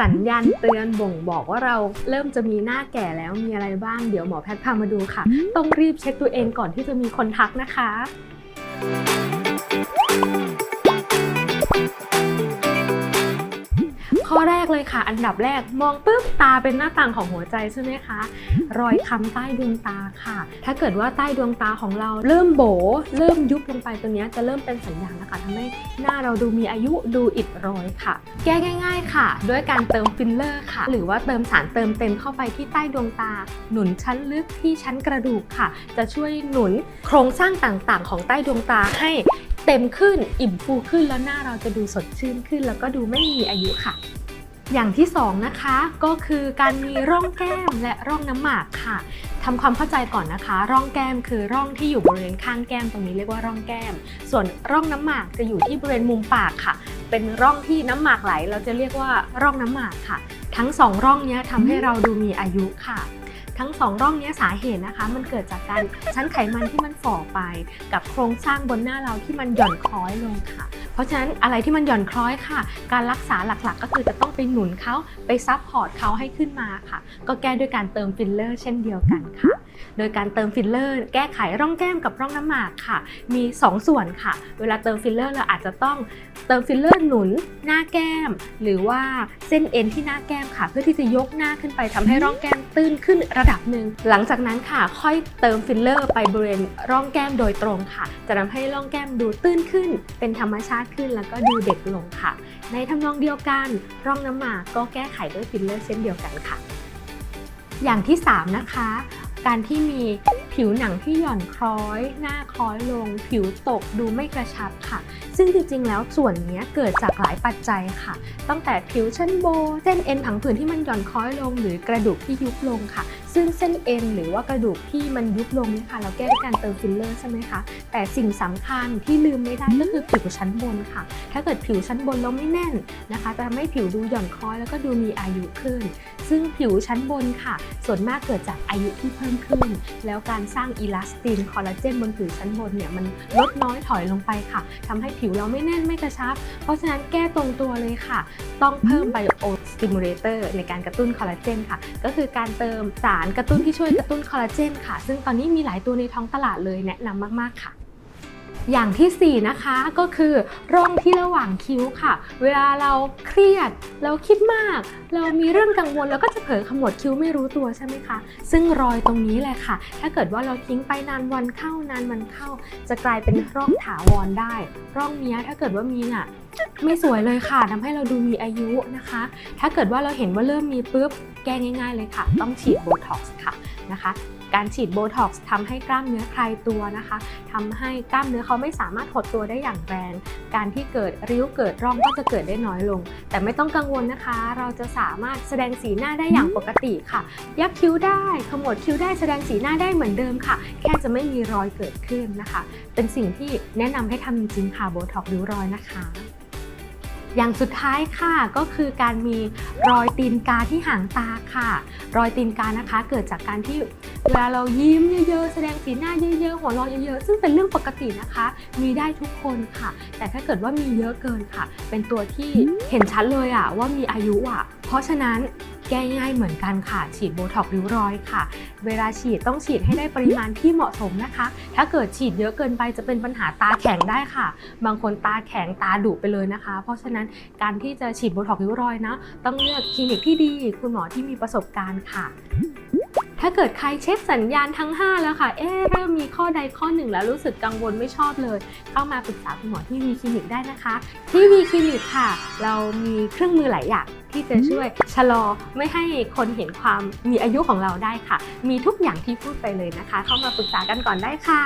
สัญญาณเตือนบ่งบอกว่าเราเริ่มจะมีหน้าแก่แล้วมีอะไรบ้างเดี๋ยวหมอแพทย์พามาดูค่ะ ต้องรีบเช็คตัวเองก่อนที่จะมีคนทักนะคะ เลยค่ะ อันดับแรกมองปุ๊บตาเป็นหน้าต่างของหัวใจใช่ไหมคะ รอยคำใต้ดวงตาค่ะ ถ้าเกิดว่าใต้ดวงตาของเราเริ่มโบ เริ่มยุบลงไปตรงนี้จะเริ่มเป็นสัญญาณนะคะทำให้หน้าเราดูมีอายุดูอิดโรยค่ะ แก้ง่าย ๆค่ะ ด้วยการเติมฟิลเลอร์ค่ะ หรือว่าเติมสารเติมเต็มเข้าไปที่ใต้ดวงตา หนุนชั้นลึกที่ชั้นกระดูกค่ะ จะช่วยหนุนโครงสร้างต่างๆ ของใต้ดวงตาให้เต็มขึ้น อิ่มฟูขึ้นแล้วหน้าเราจะดูสดชื่นขึ้น แล้วก็ดูไม่มีอายุค่ะ อย่างที่สองนะคะก็คือการมีร่องแก้มและร่องน้ำหมากค่ะทำความเข้าใจก่อนนะคะ ร่องแก้มคือร่องที่อยู่บริเวณข้างแก้มตรงนี้เรียกว่าร่องแก้ม ส่วนร่องน้ำหมากจะอยู่ที่บริเวณมุมปากค่ะ เป็นร่องที่น้ำหมากไหล เราจะเรียกว่าร่องน้ำหมากค่ะ ทั้งสองร่องนี้ทำให้เราดูมีอายุค่ะ ทั้งสองร่องนี้สาเหตุนะคะ มันเกิดจากการชั้นไขมันที่มันฝ่อไป กับโครงสร้างบนหน้าเราที่มันหย่อนคล้อยลงค่ะ เพราะฉะนั้นอะไรที่มันหย่อนคล้อยค่ะ การรักษาหลักๆ ก็คือจะต้องไปหนุนเขาไปซับพอร์ตเขาให้ขึ้นมาค่ะ ก็แก้ด้วยการเติมฟิลเลอร์ เช่นเดียวกันค่ะ โดยการเติมฟิลเลอร์ แก้ไขร่องแก้มกับร่องน้ำหมากค่ะ มี 2 ส่วนค่ะ เวลาเติมฟิลเลอร์เราอาจจะต้องเติมฟิลเลอร์หนุนหน้าแก้ม หรือว่าเส้นเอ็นที่หน้าแก้มค่ะ เพื่อที่จะยกหน้าขึ้นไปทำให้ร่องแก้มตื้นขึ้นระดับหนึ่งหลังจากนั้นค่ะ ค่อยเติมฟิลเลอร์ไปบริเวณร่องแก้มโดยตรงค่ะ จะทำให้ร่องแก้มดูตื้นขึ้น เป็นธรรมชาติขึ้นแล้วก็ดูเด็กลงค่ะ ในทำนองเดียวกัน ร่องน้ำหมากก็แก้ไขด้วยฟิลเลอร์เช่นเดียวกันค่ะ อย่างที่ 3 นะคะ การที่มีผิวหนังที่หย่อนคล้อย หน้าคล้อยลง ผิวตกดูไม่กระชับค่ะ ซึ่งจริงๆ แล้วส่วนนี้เกิดจากหลายปัจจัยค่ะ ตั้งแต่ผิวชั้นโบ เส้นเอ็นผังผืนที่มันหย่อนคล้อยลง หรือกระดูกที่ยุบลงค่ะ ซึ่งเส้นเอ็นหรือว่ากระดูกที่มันยุบลงเนี่ยค่ะ เราแก้ด้วยการเติมฟิลเลอร์ใช่ไหมคะ แต่สิ่งสำคัญที่ลืมไม่ได้ก็คือผิวชั้นบนค่ะ ถ้าเกิดผิวชั้นบนเราไม่แน่นนะคะ จะทำให้ผิวดูหย่อนคล้อยแล้วก็ดูมีอายุขึ้น ซึ่งผิวชั้นบนค่ะ ส่วนมากเกิดจากอายุที่เพิ่มขึ้น แล้วการสร้างอีลาสตินคอลลาเจนบนผิวชั้นบนเนี่ยมันลดน้อยถอยลงไปค่ะทำให้ผิวเราไม่แน่นไม่กระชับ เพราะฉะนั้นแก้ตรงตัวเลยค่ะ ต้องเพิ่มไบโอสติมูเลเตอร์ในการกระตุ้นคอลลาเจนค่ะ ก็คือการเติมสารกระตุ้นที่ช่วยกระตุ้นคอลลาเจนค่ะ ซึ่งตอนนี้มีหลายตัวในท้องตลาดเลยแนะนำมากๆค่ะ อย่างที่ 4 นะคะก็คือร่องที่ระหว่างคิ้วค่ะ เวลาเราเครียด เราคิดมาก เรามีเรื่องกังวลเราก็จะเผลอขมวดคิ้วไม่รู้ตัวใช่ไหมคะ ซึ่งรอยตรงนี้แหละค่ะ ถ้าเกิดว่าเราทิ้งไปนานวันเข้านานวันเข้า จะกลายเป็นร่องถาวรได้ ร่องนี้ถ้าเกิดว่ามีน่ะไม่สวยเลยค่ะทำให้เราดูมีอายุนะคะ ถ้าเกิดว่าเราเห็นว่าเริ่มมีปุ๊บแก้ง่าย ๆ เลยค่ะ ต้องฉีดโบท็อกซ์ค่ะนะคะ การฉีดโบท็อกซ์ทำให้กล้ามเนื้อคลายตัวนะคะทำให้กล้ามเนื้อเขาไม่สามารถหดตัวได้อย่างแรง การที่เกิดริ้วเกิดร่องก็จะเกิดได้น้อยลง แต่ไม่ต้องกังวลนะคะ เราจะสามารถแสดงสีหน้าได้อย่างปกติค่ะ ยักคิ้วได้ ขมวดคิ้วได้แสดงสีหน้าได้เหมือนเดิมค่ะ แค่จะไม่มีรอยเกิดขึ้นนะคะ เป็นสิ่งที่แนะนำให้ทำจริงๆค่ะโบท็อกริ้วรอยนะคะอย่างสุดท้ายค่ะก็คือการมีรอยตีนกาที่หางตาค่ะ รอยตีนกานะคะเกิดจากการที่ เวลาเรายิ้มเยอะๆ แสดงสีหน้าเยอะๆ หัวเราะเยอะๆ ซึ่งเป็นเรื่องปกตินะคะ มีได้ทุกคนค่ะ แต่ถ้าเกิดว่ามีเยอะเกินค่ะ เป็นตัวที่เห็นชัดเลยอะว่ามีอายุอะเพราะฉะนั้นแก้ง่ายเหมือนกันค่ะ ฉีดโบท็อกซ์ริ้วรอยค่ะ เวลาฉีดต้องฉีดให้ได้ปริมาณที่เหมาะสมนะคะ ถ้าเกิดฉีดเยอะเกินไปจะเป็นปัญหาตาแข็งได้ค่ะ บางคนตาแข็งตาดุไปเลยนะคะ เพราะฉะนั้นการที่จะฉีดโบท็อกซ์ริ้วรอยนะ ต้องเลือกคลินิกที่ดี คุณหมอที่มีประสบการณ์ค่ะ ถ้าเกิดใครเช็คสัญญาณทั้ง 5 แล้วค่ะ เอ๊ะเริ่มมีข้อใดข้อหนึ่งแล้วรู้สึกกังวลไม่ชอบเลย เข้ามาปรึกษาคุณหมอที่วีคลินิกได้นะคะ ที่วีคลินิกค่ะ เรามีเครื่องมือหลายอย่างที่จะช่วยชะลอไม่ให้คนเห็นความมีอายุของเราได้ค่ะ มีทุกอย่างที่พูดไปเลยนะคะ เข้ามาปรึกษากันก่อนได้ค่ะ